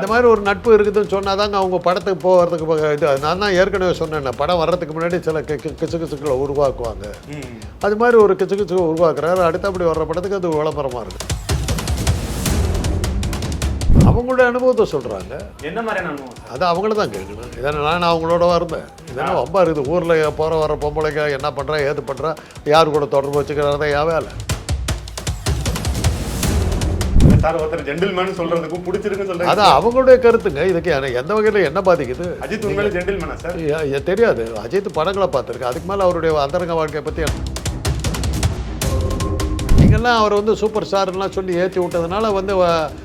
இந்த மாதிரி ஒரு நட்பு இருக்குதுன்னு சொன்னாதாங்க அவங்க படத்துக்கு போகிறதுக்கு இது நான் தான் ஏற்கனவே சொன்னேன் படம் வர்றதுக்கு முன்னாடி சில கிசு கிசுக்களை உருவாக்குவாங்க. அது மாதிரி ஒரு கிசு கிசு உருவாக்குறாரு அடுத்தபடி வர்ற படத்துக்கு அது விளம்பரமாக இருக்கு. அவங்களுடைய அனுபவத்தை சொல்கிறாங்க என்ன மாதிரியான அனுபவம்? அது அவங்கள தான் கேட்கணும். இதனால் நான் அவங்களோட இருந்தேன் இதெல்லாம் ரொம்ப இருக்குது ஊரில் போகிற வர பொம்பளைங்க என்ன பண்ணுறா ஏது பண்ணுறா யார் கூட தொடர்பு வச்சுக்கிறாரதான் என் வேலை. சார் ஒருத்தர் ஜென்டில்மேன் சொல்றதுக்கும் பிடிச்சிருக்குன்னு சொல்றீங்க அது அவங்களுடைய கருத்துங்க. இதுக்கு எந்த வகையில் என்ன பாதிக்குது? அஜித் உண்மையில ஜென்டில்மேனா சார்? தெரியாது. அஜித் படங்களை பார்த்துருக்கேன் அதுக்கு மேலே அவருடைய அந்தரங்க வாழ்க்கையை பற்றி நீங்கள்லாம் அவர் வந்து சூப்பர் ஸ்டார்லாம் சொல்லி ஏற்றி விட்டதுனால வந்து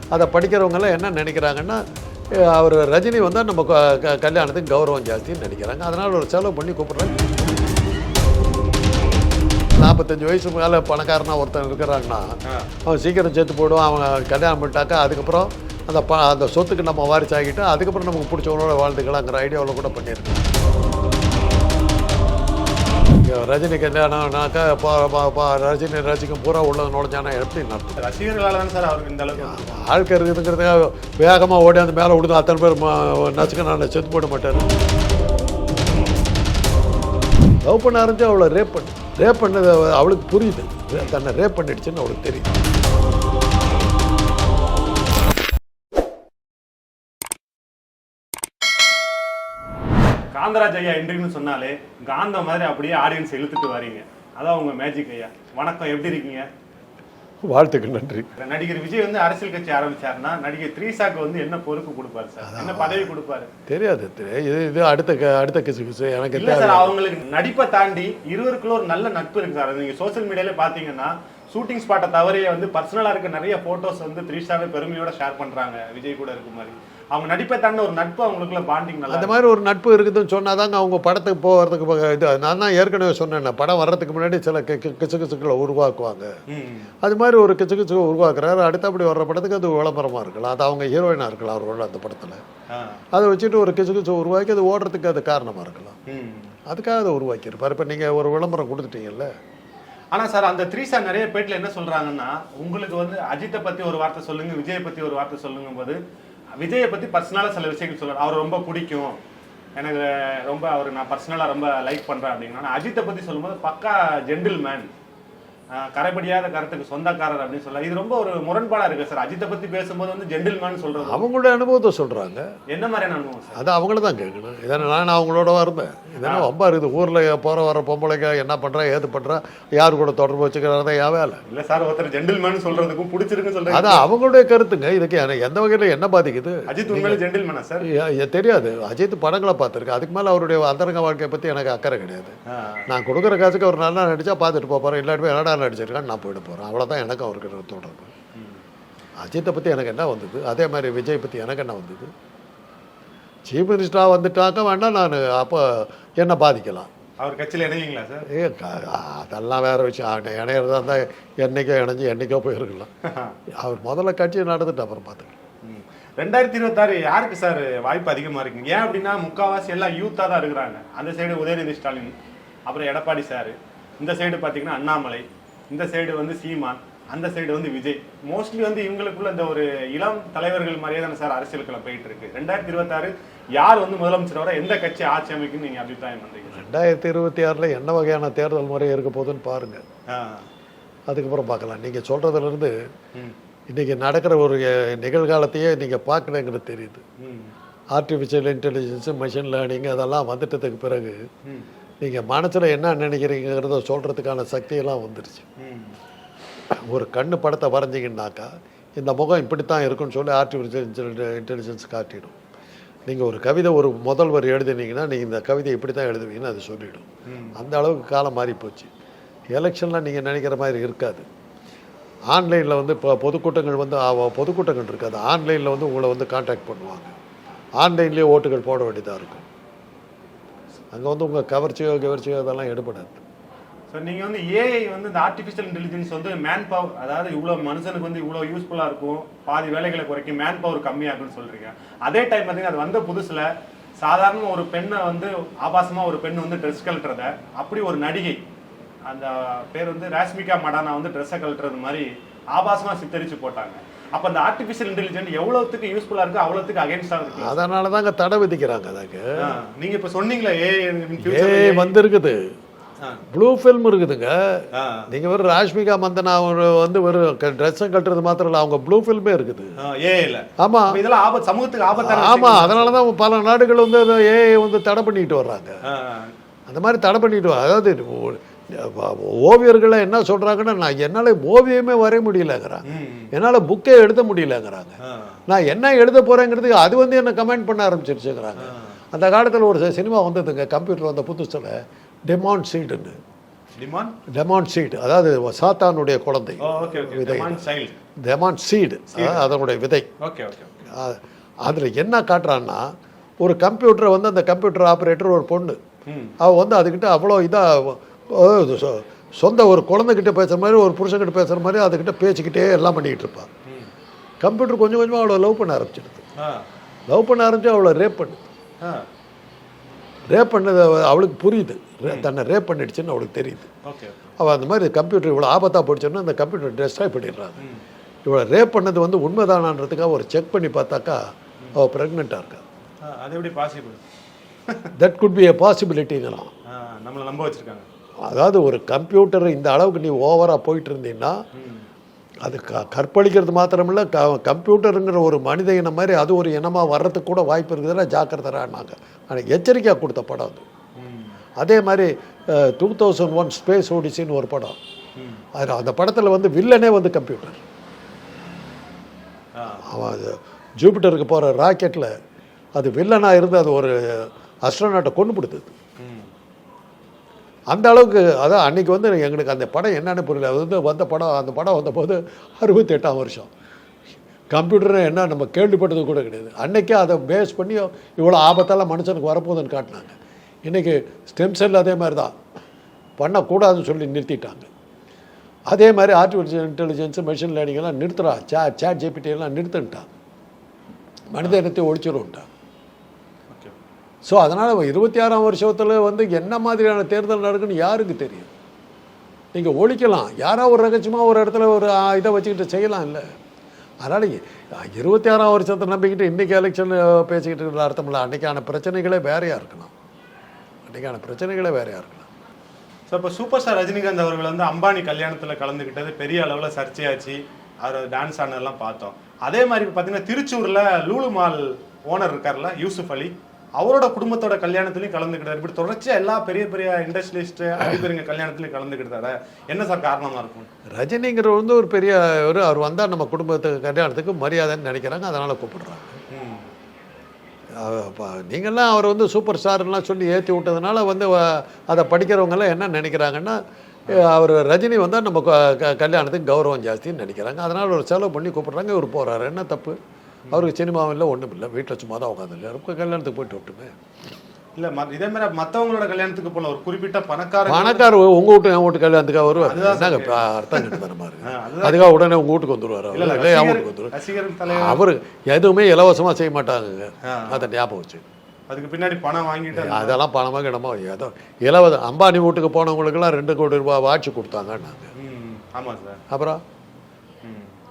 அதை படிக்கிறவங்கெல்லாம் என்ன நினைக்கிறாங்கன்னா அவர் ரஜினி வந்தால் நம்ம க- கல்யாணத்துக்கு கௌரவம் ஜாஸ்தின்னு நினைக்கிறாங்க. அதனால் ஒரு செலவு பண்ணி கூப்பிட்றாங்க நாற்பத்தஞ்சு வயசு மேலே பணக்காரனா ஒருத்தன் இருக்கிறாங்கன்னா அவன் சீக்கிரம் செத்து போடுவான் அவன் கல்யாணம் பண்ணிட்டாக்கா அதுக்கப்புறம் அந்த ப அந்த சொத்துக்கு நம்ம வாரிசு ஆகிட்டு அதுக்கப்புறம் நமக்கு பிடிச்சவங்களோட வாழ்ந்துக்கலாங்கிற ஐடியாவில் கூட பண்ணியிருக்கேன். ரஜினி கல்யாணம்னாக்கா இப்போ ரஜினி ரசிக்கும் பூரா உள்ள நுழைஞ்சானா எப்படி நடத்தும் ரசிகர்களால தான் சார் அவருக்கு இந்த அளவுக்கு ஆட்கள் இருக்குதுங்கிறதுக்காக வேகமாக ஓடி அந்த மேலே விடுது அத்தனை பேர் நசுக்க நான் செத்து போட மாட்டார் லவ் பண்ண ஆரம்பிச்சு அவளை ரேப் பண்ணு. ரேப் பண்ணது அவளுக்கு புரியுது. தன்னை ரேப் பண்ணிடுச்சுன்னு அவளுக்கு தெரியுது. காந்தராஜ் ஐயா என்ட்ரின்னு சொன்னாலே காந்த மாதிரி அப்படியே ஆடியன்ஸ் இழுத்துட்டு வரீங்க அதான் உங்க மேஜிக் ஐயா. வணக்கம் எப்படி இருக்கீங்க? வாழ்த்துக்கள் நன்றி. நடிகர் விஜய் வந்து அரசியல் கட்சி ஆரம்பிச்சாருன்னா நடிகர் த்ரீசாக்கு வந்து என்ன பொறுப்பு கொடுப்பாரு சார்? என்ன பதவி கொடுப்பாரு? தெரியாது தெரி- இது இது அடுத்த அடுத்த கிசு கிசு எனக்கு இல்ல சார் அவங்களுக்கு நடிப்பை தாண்டி இருவருக்குள்ள ஒரு நல்ல நட்பு இருக்கு சார். நீங்க சோஷியல் மீடியால பாத்தீங்கன்னா ஷூட்டிங் ஸ்பாட்டை தவறையே வந்து பர்சனலா இருக்க நிறைய போட்டோஸ் வந்து த்ரீஷாவே பெருமையோட ஷேர் பண்றாங்க. விஜய் கூட இருக்க மாதிரி அவங்க நடிப்பை தாண்டி ஒரு நட்பு அவங்களுக்குள்ள பாண்டிங் அந்த மாதிரி ஒரு நட்பு இருக்குதுன்னு சொன்னாதாங்க அவங்க படத்துக்கு போகிறதுக்கு இது நான் தான் ஏற்கனவே சொன்னேன் படம் வர்றதுக்கு முன்னாடி சில கி- கி- கிசு கிசுக்களை உருவாக்குவாங்க. அது மாதிரி ஒரு கிச்சு கிச்சு உருவாக்குறாரு அடுத்தபடி வர்ற படத்துக்கு அது விளம்பரமாக இருக்கலாம். அது அவங்க ஹீரோயினாக இருக்கலாம் அவரோட அந்த படத்தில். அதை வச்சுட்டு ஒரு கிச்சு கிச்சு உருவாக்கி அது ஓடுறதுக்கு அது காரணமாக இருக்கலாம். அதுக்காக அதை உருவாக்கியிருப்பார். இப்போ நீங்கள் ஒரு விளம்பரம் கொடுத்துட்டீங்கல்ல? ஆனா சார் அந்த த்ரீசா நிறைய பேட்ல என்ன சொல்றாங்கன்னா உங்களுக்கு வந்து அஜித்தை பத்தி ஒரு வார்த்தை சொல்லுங்க விஜயை பத்தி ஒரு வார்த்தை சொல்லுங்க போது விஜயை பற்றி பர்சனலாக சில விஷயங்கள் சொல்றாரு. அவர் ரொம்ப பிடிக்கும். எனக்கு ரொம்ப அவர் நான் பர்சனலாக ரொம்ப லைக் பண்ணுறேன் அப்படின்னா அஜித்தை பற்றி சொல்லும்போது பக்கா ஜென்டில் மேன் கரைபடியாத கருத்துக்கு சொந்தக்காரர் அப்படின்னு சொல்ல இது ரொம்ப ஒரு முரண்பாடா இருக்கு சார். அஜித்தை பத்தி பேசும்போது வந்து ஜென்டில்மேன் சொல்றது. அவங்களுடைய அனுபவத்தை சொல்கிறாங்க என்ன மாதிரியான அனுபவம் சார்? அது அவங்கள தான் கேட்கணும். இதனால் நான் அவங்களோட இருந்தேன் இதெல்லாம் ரொம்ப இருக்குது. ஊரில் போகிற வர பொம்பளைங்க என்ன பண்ணுறா ஏது பண்ணுறா யார் கூட தொடர்பு வச்சுக்கிறதா என் வேலை. இல்ல சார் ஒருத்தர் ஜென்டில்மேன் சொல்றதுக்கும் பிடிச்சிருக்குன்னு அது சொல்றேன் அவங்களுடைய கருத்துங்க. இதுக்கு எந்த வகையில் என்ன பாதிக்குது? அஜித் உண்மையில ஜென்டில்மேனா சார்? தெரியாது. அஜித் படங்களை பார்த்துருக்கேன். அதுக்கு மேலே அவருடைய அந்தரங்க வாழ்க்கையை பற்றி எனக்கு அக்கறை கிடையாது. நான் கொடுக்குற காசுக்கு அவர் நல்லா நடிச்சா பார்த்துட்டு போகிறேன் இல்லாட்டி போய் என்னடா நடிச்சிருக்கான்னு நான் போயிட்டு போகிறேன் அவ்வளோதான் எனக்கு அவருக்கு தொடர்பு. அஜித்தை பற்றி எனக்கு என்ன வந்தது? அதே மாதிரி விஜய் பற்றி எனக்கு என்ன வந்தது? சீஃப் மினிஸ்டராக வந்துட்டாக்க வேணால் நான் அப்போ என்ன பாதிக்கலாம். அவர் கட்சியில இணைவீங்களா சார் ஏ அதெல்லாம் வேறு விஷயம். இணையிறதா இருந்தால் என்றைக்கோ இணைஞ்சு என்றைக்கோ போயிருக்கலாம். அவர் முதல்ல கட்சி நடந்துட்டு அப்புறம் பார்த்துக்கலாம். ரெண்டாயிரத்தி இருபத்தாறு யாருக்கு சார் வாய்ப்பு அதிகமா இருக்குங்க? ஏன் அப்படின்னா முக்காவாசி எல்லாம் யூத்தா தான் இருக்கிறாங்க. அந்த சைடு உதயநிதி ஸ்டாலின் அப்புறம் எடப்பாடி சார் இந்த சைடு பார்த்தீங்கன்னா அண்ணாமலை இந்த சைடு வந்து சீமான் அந்த சைடு வந்து விஜய் மோஸ்ட்லி வந்து இவங்களுக்குள்ள இந்த ஒரு இளம் தலைவர்கள் மாதிரியே தானே சார் அரசியலுக்குள்ள போயிட்டு இருக்கு ரெண்டாயிரத்தி இருபத்தாறு யார் வந்து முதலமைச்சர் வர எந்த கட்சி ஆட்சி அமைக்குன்னு நீங்க அபிப்பிராயம் பண்றீங்க ரெண்டாயிரத்தி இருபத்தி ஆறில் என்ன வகையான தேர்தல் முறை இருக்க போகுதுன்னு பாருங்கள் ஆ. அதுக்கப்புறம் பார்க்கலாம் நீங்கள் சொல்கிறதுலேருந்து ம். இன்றைக்கி நடக்கிற ஒரு நிகழ்காலத்தையே நீங்கள் பார்க்கலங்கிறது தெரியுது. ஆர்டிஃபிஷியல் இன்டெலிஜென்ஸு மிஷின் லேர்னிங் அதெல்லாம் வந்துட்டதுக்கு பிறகு. நீங்கள் மனசில் என்ன நினைக்கிறீங்கிறத சொல்கிறதுக்கான சக்தியெல்லாம் வந்துடுச்சு ஒரு கண்ணு படத்தை வரைஞ்சிங்கன்னாக்கா இந்த முகம் இப்படித்தான் இருக்குன்னு சொல்லி ஆர்டிஃபிஷியல் இன்டெலிஜென்ஸ் காட்டிடும். நீங்கள் ஒரு கவிதை ஒரு முதல் வரி நீங்கள் இந்த கவிதை இப்படி தான் எழுதுவீங்கன்னு அது சொல்லிவிடும் அந்த அளவுக்கு காலம் மாறி போச்சு எலெக்ஷன்லாம் நீங்கள் நினைக்கிற மாதிரி இருக்காது. ஆன்லைனில் வந்து இப்போ பொதுக்கூட்டங்கள் வந்து பொதுக்கூட்டங்கள் இருக்காது. ஆன்லைனில் வந்து உங்களை வந்து காண்டாக்ட் பண்ணுவாங்க. ஆன்லைன்லேயே ஓட்டுகள் போட வேண்டியதாக இருக்கும். அங்கே வந்து உங்கள் கவர்ச்சியோ கவர்ச்சியோ அதெல்லாம் எடுபடாது. ஸோ நீங்கள் வந்து ஏஐ வந்து இந்த ஆர்டிஃபிஷியல் இன்டெலிஜென்ஸ் வந்து மேன் பவர் அதாவது இவ்வளோ மனுஷனுக்கு வந்து இவ்வளோ யூஸ்ஃபுல்லாக இருக்கும் பாதி வேலைகளை குறைக்கும் மேன் பவர் கம்மியாகும்னு சொல்கிறீங்க அதே டைம் பார்த்தீங்கன்னா அது வந்த புதுசில் சாதாரண ஒரு பெண்ணை வந்து ஆபாசமாக ஒரு பெண் வந்து ட்ரெஸ் கழட்டுறத அப்படி ஒரு நடிகை அந்த பேர் வந்து ராஷ்மிகா மடானா வந்து ட்ரெஸ்ஸை கழட்டுறது மாதிரி ஆபாசமா சித்தரிச்சு போட்டாங்க. அப்ப அந்த ஆர்டிபிஷியல் இன்டெலிஜென்ட் எவ்வளவுக்கு யூஸ்ஃபுல்லா இருக்கு அவ்வளவுக்கு அகைன்ஸ்டா இருக்கு. அதனால தாங்க தடை விதிக்கிறாங்க அதுக்கு ஆ, நீங்க இப்ப சொன்னீங்களே ஏ வந்திருக்குது. ப்ளூ ஃபில்ம் இருக்குதுங்க. நீங்க வெறும் ராஷ்மிகா மந்தனா ஒரு வந்து வெறும் ட்ரெஸ்ஸை கட்டுறது மாத்திரம் இல்லை அவங்க ப்ளூ ஃபில்மே இருக்குது. ஏ இல்ல. ஆமா. இதெல்லாம் ஆபத்து சமூகத்துக்கு ஆபத்தான ஆமா அதனால தான். பல நாடுகள் வந்து ஏஐ வந்து தடை பண்ணிட்டு வர்றாங்க. அந்த மாதிரி தடை பண்ணிட்டு அதாவது ஓவியர்களை என்ன சொல்றாங்கன்னா நான் என்னால ஓவியமே வரைய முடியலங்கிறாங்க. என்னால புக்கே எழுத முடியலங்கிறாங்க. நான் என்ன எழுத போறேங்கிறதுக்கு அது வந்து என்ன கமெண்ட் பண்ண ஆரம்பிச்சிருச்சுங்கிறாங்க. அந்த காலத்தில் ஒரு சினிமா வந்ததுங்க கம்ப்யூட்டர் வந்த புதுசில் டெமான் சீடுன்னு டிமான் சீடு அதாவது சாத்தானுடைய குழந்தை. டிமான் சைல்ட் டெமான் சீடு அதனுடைய விதை. அதில் என்ன காட்டுறான்னா ஒரு கம்ப்யூட்டரை வந்து அந்த கம்ப்யூட்டர் ஆப்ரேட்டர் ஒரு பொண்ணு. அவள் வந்து அதுக்கிட்ட அவ்வளோ இதாக சொந்த ஒரு குழந்தைகிட்ட பேசுகிற மாதிரி ஒரு புருஷன்கிட்ட பேசுகிற மாதிரி அதுக்கிட்ட பேசிக்கிட்டே எல்லாம் பண்ணிக்கிட்டு இருப்பாள் கம்ப்யூட்டர் கொஞ்சம் கொஞ்சமாக அவளை லவ் பண்ண ஆரம்பிச்சிடுது. லவ் பண்ண ஆரம்பிச்சு அவளை ரேப் பண்ணு. ஆ. ரேப் பண்ணது அவ- அவளுக்கு புரியுது. தன்னை ரேப் பண்ணிடுச்சுன்னு அவளுக்கு தெரியுது. அவள் அந்த மாதிரி கம்ப்யூட்டர் இவ்வளோ ஆபத்தாக போயிடுச்சுன்னா அந்த கம்ப்யூட்டர் டெஸ்ட்ராய் பண்ணிடுறாங்க. ம். இவளை ரேப் பண்ணது வந்து உண்மைதானான்றதுக்காக ஒரு செக் பண்ணி பார்த்தாக்கா அவள் ப்ரெக்னெண்ட்டாக இருக்கா. அது எப்படி possible that could be a பாசிபிலிட்டிங்களாம் நம்மளை நம்ப வச்சிருக்காங்க. அதாவது ஒரு கம்ப்யூட்டர் இந்த அளவுக்கு நீ ஓவராக போயிட்டு இருந்தீங்கன்னா அது க கற்பழிக்கிறது மாத்திரமில்ல க கம்ப்யூட்டருங்கிற ஒரு மனித இனம் மாதிரி அது ஒரு இனமாக வர்றதுக்கு கூட வாய்ப்பு இருக்குதுன்னா ஜாக்கிரதரானாங்க ஆனால் எச்சரிக்கையாக கொடுத்த படம் அது. அதே மாதிரி டூ தௌசண்ட் ஒன் ஸ்பேஸ் ஓடிசின்னு ஒரு படம். அது அந்த படத்தில் வந்து வில்லனே வந்து கம்ப்யூட்டர். அவன் ஜூபிட்டருக்கு போகிற ராக்கெட்டில் அது வில்லனாக இருந்து அது ஒரு அஸ்ட்ரோநாட்டை கொண்டு கொடுத்தது அந்த அளவுக்கு அதான் அன்றைக்கி வந்து எங்களுக்கு அந்த படம் என்னென்னு புரியல. அது வந்து வந்த படம் அந்த படம் வந்தபோது அறுபத்தெட்டாம் வருஷம். கம்ப்யூட்டர் என்ன நம்ம கேள்விப்பட்டது கூட கிடையாது. அன்றைக்கே அதை பேஸ் பண்ணி இவ்வளோ ஆபத்தெல்லாம் மனுஷனுக்கு வரப்போகுதுன்னு காட்டினாங்க. இன்றைக்கி ஸ்டெம் செல் அதே மாதிரி தான் பண்ணக்கூடாதுன்னு சொல்லி நிறுத்திட்டாங்க. அதே மாதிரி ஆர்டிஃபிஷியல் இன்டெலிஜென்ஸு மெஷின் லேர்னிங் எல்லாம் நிறுத்துறா. சே சேட் ஜிபிடி எல்லாம் நிறுத்துன்ட்டான். மனித இனத்தை ஒழிச்சிரும்ட்டான். ஸோ அதனால் இருபத்தி ஆறாம் வருஷத்தில் வந்து என்ன மாதிரியான தேர்தல் நடக்குன்னு யாருக்கு தெரியும்? நீங்கள் ஒழிக்கலாம். யாரோ ஒரு ரகசியமாக ஒரு இடத்துல ஒரு இதை வச்சுக்கிட்டு செய்யலாம் இல்லை. அதனால் இருபத்தி ஆறாம் வருஷத்தை நம்பிக்கிட்டு இன்றைக்கி எலெக்ஷன் பேசிக்கிட்டு இருக்கிற அர்த்தம் இல்லை. அன்றைக்கான பிரச்சனைகளே வேறையாக இருக்கலாம் அன்றைக்கான பிரச்சனைகளே வேறையாக இருக்கலாம் ஸோ இப்போ சூப்பர் ஸ்டார் ரஜினிகாந்த் அவர்கள் வந்து அம்பானி கல்யாணத்தில் கலந்துக்கிட்டது பெரிய அளவில் சர்ச்சையாச்சு. அவர் டான்ஸ் ஆனதெல்லாம் பார்த்தோம். அதே மாதிரி இப்போ பார்த்தீங்கன்னா திருச்சூரில் லூலு மால் ஓனர் இருக்கார்ல யூசுஃப் அலி. அவரோட குடும்பத்தோட கல்யாணத்துலையும் கலந்துக்கிட்டார். இப்படி தொடர்ச்சியாக எல்லா பெரிய பெரிய இண்டஸ்ட்ரியலிஸ்ட் அதிபருங்க கல்யாணத்துலையும் கலந்துக்கிட்டாரு? என்ன சார் காரணமாக இருக்கும்? ரஜினிங்கிற வந்து ஒரு பெரிய ஒரு அவர் வந்தால் நம்ம குடும்பத்துக்கு கல்யாணத்துக்கு மரியாதைன்னு நினைக்கிறாங்க அதனால் கூப்பிடுறாங்க. நீங்கள்லாம் அவர் வந்து சூப்பர் ஸ்டார்லாம் சொல்லி ஏற்றி விட்டதுனால வந்து அதை படிக்கிறவங்கெல்லாம் என்ன நினைக்கிறாங்கன்னா அவர் ரஜினி வந்தால் நம்ம க- கல்யாணத்துக்கு கௌரவம் ஜாஸ்தின்னு நினைக்கிறாங்க. அதனால் ஒரு செலவு பண்ணி கூப்பிட்றாங்க இவர் போகிறாரு என்ன தப்பு? அவருக்கு சினிமாவும் இல்லை. ஒன்றும் இல்லை வீட்டில் சும்மா தான் உட்காந்துருக்காரு கல்யாணத்துக்கு போயிட்டு விட்டுமே இல்ல இதே மாதிரி மத்தவங்களோட கல்யாணத்துக்கு போல ஒரு குறிப்பிட்ட பணக்கார பணக்கார் உங்க வீட்டு என் வீட்டு கல்யாணத்துக்காக வருவார். என்னங்க அர்த்தம் தரமா இருக்கு அதுதான். அதுக்காக உடனே உங்க வீட்டுக்கு வந்துருவார் இல்ல என் வீட்டுக்கு தலைவர் அவர் எதுவுமே இலவசமாக செய்ய மாட்டாங்க. அதை ஞாபகம் வச்சு. அதுக்கு பின்னாடி பணம் வாங்கிட்டு அதெல்லாம் பணமாக இடமா ஏதோ இலவச அம்பானி வீட்டுக்கு போனவங்களுக்கெல்லாம் ரெண்டு கோடி ரூபாய் வாட்சி கொடுத்தாங்கன்னாங்க ம், ஆமா சார். அப்புறம்.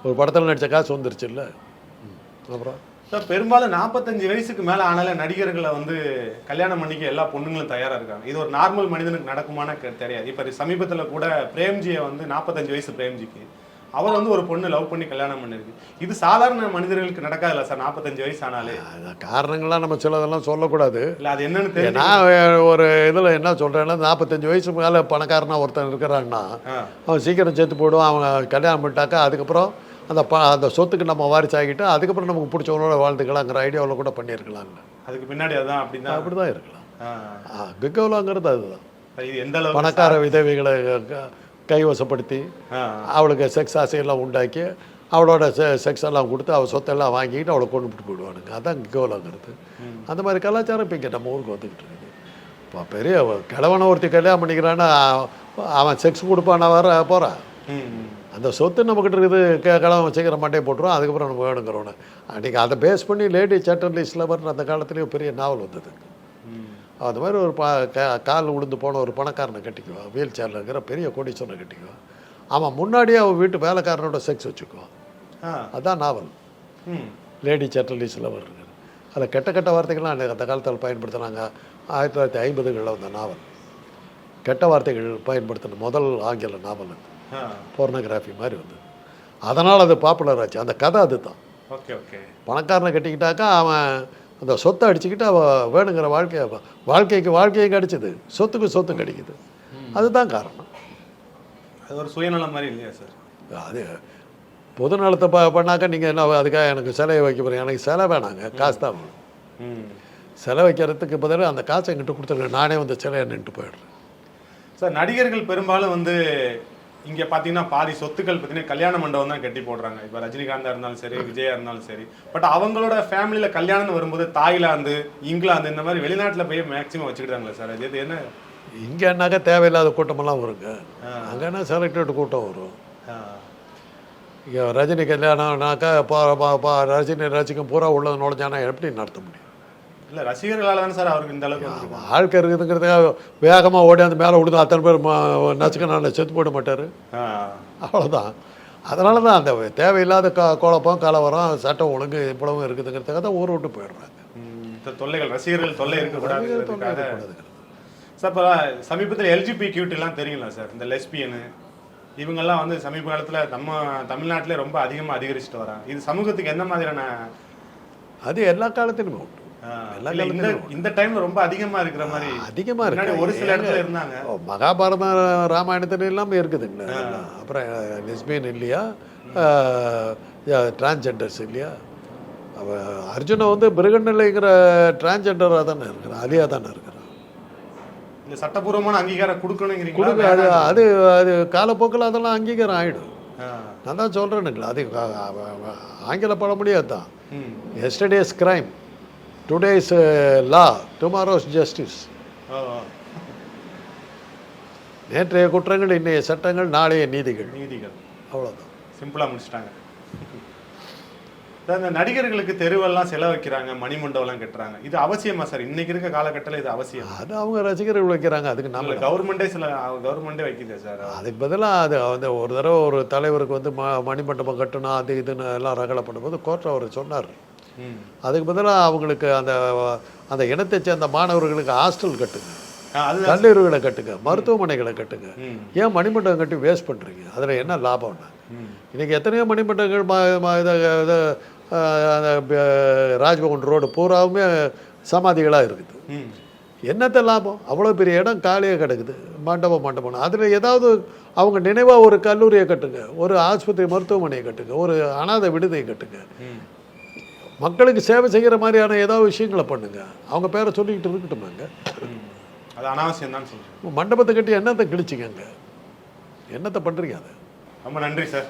ஒரு படத்தில் நடித்த காசு வந்துருச்சு இல்லை அப்புறம்? சார் பெரும்பாலும் நாற்பத்தஞ்சு வயசுக்கு மேல ஆனால நடிகர்களை வந்து கல்யாணம் பண்ணிக்க எல்லா பொண்ணுங்களும் தயாரா இருக்காங்க. இது ஒரு நார்மல் மனிதனுக்கு நடக்குமான்னு கே- தெரியாது. இப்ப சமீபத்துல கூட பிரேம்ஜியை வந்து நாற்பத்தஞ்சு வயசு பிரேம்ஜிக்கு அவர் வந்து ஒரு பொண்ணு லவ் பண்ணி கல்யாணம் பண்ணிருக்கு. இது சாதாரண மனிதர்களுக்கு நடக்காதுல்ல சார் நாற்பத்தஞ்சு வயசு ஆனாலே. காரணங்கள்லாம் நம்ம சிலதெல்லாம் சொல்லக்கூடாது. இல்ல அது என்னன்னு தெரியும் நான் ஒரு இதில் என்ன சொல்கிறேன்னா நாற்பத்தஞ்சு வயசு மேலே பணக்காரனா ஒருத்தன் இருக்கிறான்னா அவன் சீக்கிரம் செத்து போயிடுவான் அவன் கல்யாணம் பண்ணிட்டாக்கா அதுக்கப்புறம் அந்த ப அந்த சொத்துக்கு நம்ம வாரிசு ஆகிட்டு அதுக்கப்புறம் நமக்கு பிடிச்சவனோட வாழ்ந்துக்கலாங்கிற ஐடியாவில் கூட பண்ணியிருக்கலாம்ல அதுக்கு பின்னாடி அதுதான் அப்படிதான். அப்படி தான் இருக்கலாம். ஆ. கிக்கோலாங்கிறது அதுதான். பணக்கார விதவைகளை கைவசப்படுத்தி. அவளுக்கு செக்ஸ் ஆசையெல்லாம் உண்டாக்கி அவளோட செ செக்ஸ் எல்லாம் கொடுத்து அவள் சொத்தெல்லாம் வாங்கிட்டு அவளை கொண்டு விட்டு போயிடுவானுங்க. அதான் கிக்கோலாங்கிறது அந்த மாதிரி கலாச்சாரம் இப்போ இங்கே நம்ம ஊருக்கு வந்துக்கிட்டு இருக்குது. இப்போ பெரிய கிழவனை ஒருத்தி கல்யாணம் பண்ணிக்கிறான்னா அவன் செக்ஸ் கொடுப்பான வர போகிறான். அந்த சொத்து நம்மக்கிட்ட இருக்குது க கிழவன் சீக்கிரம் மண்டையை போட்டுருவோம் அதுக்கப்புறம் நம்ம வேணுங்கிறோன்னு அன்றைக்கி அதை பேஸ் பண்ணி லேடி சேட்டர்லிஸ் லவர் அந்த காலத்துலேயும் பெரிய நாவல் வந்தது. அது மாதிரி ஒரு ப கால் விழுந்து போன ஒரு பணக்காரனை கட்டிக்குவான் வீல் சேரில் இருக்கிற பெரிய கோடீஸ்வரனை கட்டிக்குவான் அவன் முன்னாடியே அவன் வீட்டு வேலைக்காரனோட செக்ஸ் வச்சுக்குவான் ஆ. அதான் நாவல். லேடி சட்டலிஸில் வருங்க அதில் கெட்ட கெட்ட வார்த்தைகள்லாம் அந்த காலத்தில் பயன்படுத்தினாங்க. ஆயிரத்தி தொள்ளாயிரத்தி ஐம்பதுகளில் வந்த நாவல். கெட்ட வார்த்தைகள் பயன்படுத்தின முதல் ஆங்கில நாவல் அது. போர்னோகிராஃபி மாதிரி வந்து அதனால் அது பாப்புலர் ஆச்சு. அந்த கதை அதுதான். Okay okay. பணக்காரனை கட்டிக்கிட்டாக்கா அவன் அந்த சொத்தை அடிச்சுக்கிட்டு அவன் வேணுங்கிற வாழ்க்கையை வாழ்க்கைக்கு வாழ்க்கையும் கிடைச்சிது. சொத்துக்கு சொத்து கிடைக்குது. அதுதான் காரணம். அது ஒரு சுயநலம் மாதிரி இல்லையா சார்? அது பொது நலத்தை ப பண்ணாக்கா நீங்கள் என்ன அதுக்காக எனக்கு சிலையை வைக்க போகிறீங்க எனக்கு சிலை வேணாங்க. காசு தான் வேணும். சிலை வைக்கிறதுக்கு பதிலாக அந்த காசை எங்கிட்ட கொடுத்துருங்க. நானே வந்து சிலையை நின்றுட்டு போயிடுறேன். சார் நடிகர்கள் பெரும்பாலும் வந்து இங்க பாத்தீங்கன்னா பாதி சொத்துக்கள் பார்த்தீங்கன்னா கல்யாண மண்டபம் தான் கட்டி போடுறாங்க. இப்போ ரஜினிகாந்தா இருந்தாலும் சரி விஜயா இருந்தாலும் சரி. பட் அவங்களோட ஃபேமிலியில கல்யாணம்னு வரும்போது தாய்லாந்து இங்கிலாந்து இந்த மாதிரி வெளிநாட்டுல போய் மேக்ஸிமம் வச்சுக்கிட்டாங்களே சார் அது என்ன? இங்கேனாக்கா தேவையில்லாத கூட்டமெல்லாம் வருங்க. அங்கேனா செலக்டட் கூட்டம் வரும்? இங்கே ரஜினி கல்யாணம்னாக்கா ரஜினி ரசிகம் பூரா உள்ள நுழைஞ்சானா எப்படி நடத்த முடியும்? இல்ல ரசிகர்களால தானே சார் அவருக்கு இந்த அளவுக்கு. வாழ்க்கை இருக்குதுங்கிறதுக்காக வேகமாக ஓடி அந்த மேலே விழுந்து அத்தனை பேர் ம- நசுக்கணும் செத்து போட மாட்டார். அவ்வளோதான் அதனால தான் அந்த தேவையில்லாத க குழப்பம் கலவரம் சட்டம் ஒழுங்கு இவ்வளவும் இருக்குதுங்கிறதுக்காக தான் ஊரை விட்டு போயிடுறாங்க. இந்த தொல்லைகள் ரசிகர்கள் தொல்லை இருக்கக்கூடாதுங்கிறது. சார் இப்போ சமீபத்தில் எல்ஜிபி எல்லாம் தெரியுங்களா சார் இந்த லெஸ்பியனு. இவங்கெல்லாம் வந்து சமீப காலத்துல நம்ம தமிழ்நாட்டிலே ரொம்ப அதிகமா அதிகரிச்சுட்டு வராங்க. இது சமூகத்துக்கு எந்த மாதிரியான அது எல்லா காலத்திலுமே உண்டு. இந்த இந்த டைம்ல ரொம்ப அதிகமா இருக்கிற மாதிரி முன்னாடி இருக்கு. ஒரு சில இடத்துல இருந்தாங்க. ஓ, மகாபாரதம் ராமாயணத்துல எல்லாமே இருக்குதுங்களா அதெல்லாம். அப்புறம் லெஸ்பியன் இல்லையா? டிரான்ஸ்ஜெண்டர்ஸ் இல்லையா? அர்ஜுனை வந்து பிருகநிலைங்கிற டிரான்ஸ்ஜெண்டராக தானே இருக்கிறான் அலியா தானே இருக்கிறான். இந்த சட்டபூர்வமான அங்கீகாரம் கொடுக்கணுங்கிறீங்களா? கொடுக்க அது அது அது காலப்போக்கில் அதெல்லாம் அங்கீகாரம் ஆகிடும் நான் தான் சொல்கிறேனுங்களா அது ஆங்கில பழமொழியே தான் yesterday's crime today's law tomorrow's justice நேற்றைய குற்றங்கள் இன்றைய சட்டங்கள் நாளைய நீதிகள். நீதிகள். அவ்வளோதான் சிம்பிளா முடிச்சிட்டாங்க. இந்த நடிகர்களுக்கு தெருவெல்லாம் செலவைக்கிறாங்க மணிமண்டபம்லாம் கட்டுறாங்க. இது அவசியமா சார்? இன்னைக்கு இருக்க காலகட்டத்தில் இது அவசியம். அது அவங்க ரசிகர்கள் வைக்கிறாங்க அதுக்கு நம்ம கவர்மெண்டே சில கவர்மெண்டே வைக்குது சார். அதுக்கு பதிலாக அது வந்து ஒரு தடவை ஒரு தலைவருக்கு வந்து ம மணிமண்டபம் கட்டணும் அது இதுன்னு எல்லாம் ரகலை பண்ணும்போது கோர்ட்டில் அவர் சொன்னார். அதுக்கு பதிலாக அவங்களுக்கு அந்த அந்த இனத்தை சேர்ந்த மாணவர்களுக்கு ஹாஸ்டல் கட்டுங்க கல்லூரிகளை கட்டுங்க மருத்துவமனைகளை கட்டுங்க. ஏன் மணிமண்டபம் கட்டி வேஸ்ட் பண்ணுறீங்க அதில் என்ன லாபம்னா. இன்றைக்கி எத்தனையோ மணிமண்டபங்கள் ம- ம- இத- இத, ராஜ்பவன் ரோடு பூராவுமே சமாதிகளாக இருக்குது. என்னத்த லாபம்? அவ்வளோ பெரிய இடம் காலியாக கிடக்குது. மண்டபம் மண்டபம் அதில் ஏதாவது அவங்க நினைவாக ஒரு கல்லூரியை கட்டுங்க ஒரு ஆஸ்பத்திரி மருத்துவமனையை கட்டுங்க ஒரு அனாதை விடுதியை கட்டுங்க. மக்களுக்கு சேவை செய்கிற மாதிரியான ஏதாவது விஷயங்களை பண்ணுங்க. அவங்க பேரை சொல்லிக்கிட்டு இருக்கட்டுமாங்க. அது அனாவசியம் தான் சொல்றேன் மண்டபத்தை கட்டி என்னத்தை கிழிச்சிக்கங்க? என்னத்தை பண்ணுறீங்க அதை? ரொம்ப நன்றி சார்.